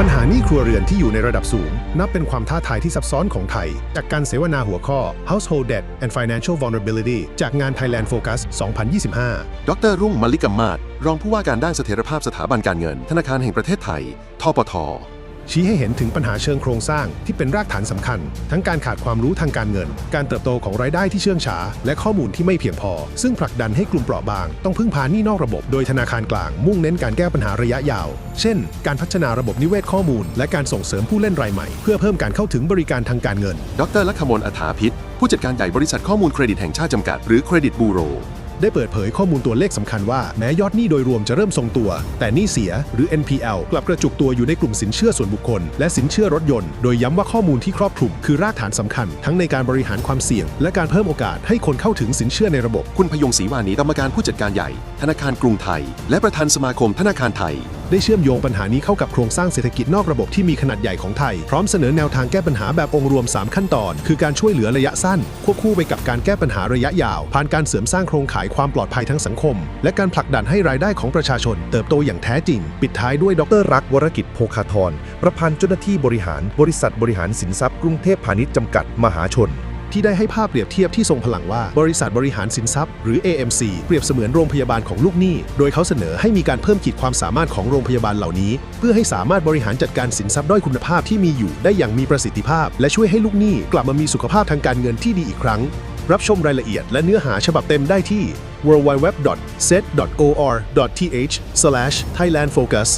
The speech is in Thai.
ปัญหานี้ครัวเรือนที่อยู่ในระดับสูง นับเป็นความท้าทายที่ซับซ้อนของไทย จากการเสวนาหัวข้อ Household Debt and Financial Vulnerability จากงาน Thailand Focus 2025 ดรรุ่งมลิกามาศรองผู้ว่าการด้านเสถียรภาพสถาบันการเงิน ธนาคารแห่งประเทศไทย ทปท ชี้ให้เห็นถึงปัญหาเชิงโครงสร้างที่เป็นรากฐานสำคัญ ทั้งการขาดความรู้ทางการเงิน การเติบโตของรายได้ที่เชื่องช้า และข้อมูลที่ไม่เพียงพอ ซึ่งผลักดันให้กลุ่มเปราะบาง ต้องพึ่งพาหนี้นอกระบบโดยธนาคารกลางมุ่งเน้นการแก้ปัญหาระยะยาว เช่น การพัฒนาระบบนิเวศข้อมูล และการส่งเสริมผู้เล่นรายใหม่ เพื่อเพิ่มการเข้าถึงบริการทางการเงิน ดรลักขมลอัฐาพิษผู้จัดการใหญ่บริษัทข้อมูลเครดิตแห่งชาติจำกัดหรือเครดิตบูโร ได้เปิดเผยข้อมูลตัวเลขสำคัญว่าแม้ยอดหนี้โดยรวมจะเริ่มทรงตัว แต่หนี้เสียหรือ NPL กลับกระจุกตัวอยู่ในกลุ่มสินเชื่อส่วนบุคคล และสินเชื่อรถยนต์ โดยย้ำว่าข้อมูลที่ครอบคลุมคือรากฐานสำคัญ ทั้งในการบริหารความเสี่ยง และการเพิ่มโอกาสให้คนเข้าถึงสินเชื่อในระบบ คุณพยงศรีวานีกรรมการผู้จัดการใหญ่ ธนาคารกรุงไทย และประธานสมาคมธนาคารไทย ได้เชื่อมโยงปัญหานี้เข้ากับโครงสร้างเศรษฐกิจนอกระบบที่มีขนาดใหญ่ของไทย พร้อมเสนอแนวทางแก้ปัญหาแบบองค์รวม 3 ขั้นตอน คือการช่วยเหลือระยะสั้น ควบคู่ไปกับการแก้ปัญหาระยะยาว ผ่านการเสริมสร้างโครงข่ายความปลอดภัยทั้งสังคม และการผลักดันให้รายได้ของประชาชน เติบโตอย่างแท้จริง ปิดท้ายด้วยดรรักวรกิจโภคาธรประพันธ์เจ้าหน้าที่บริหาร บริษัทบริหารสินทรัพย์กรุงเทพพาณิชย์จำกัดมหาชน ที่ได้ให้ภาพเปรียบเทียบที่ทรงพลังว่าบริษัทบริหารสินทรัพย์หรือ AMC เปรียบเสมือนโรงพยาบาลของลูกหนี้ โดยเขาเสนอให้มีการเพิ่มขีดความสามารถของโรงพยาบาลเหล่านี้ เพื่อให้สามารถบริหารจัดการสินทรัพย์ด้อยคุณภาพที่มีอยู่ได้อย่างมีประสิทธิภาพ และช่วยให้ลูกหนี้กลับมามีสุขภาพทางการเงินที่ดีอีกครั้ง รับชมรายละเอียดและเนื้อหาฉบับเต็มได้ที่ www.set.or.th/thailandfocus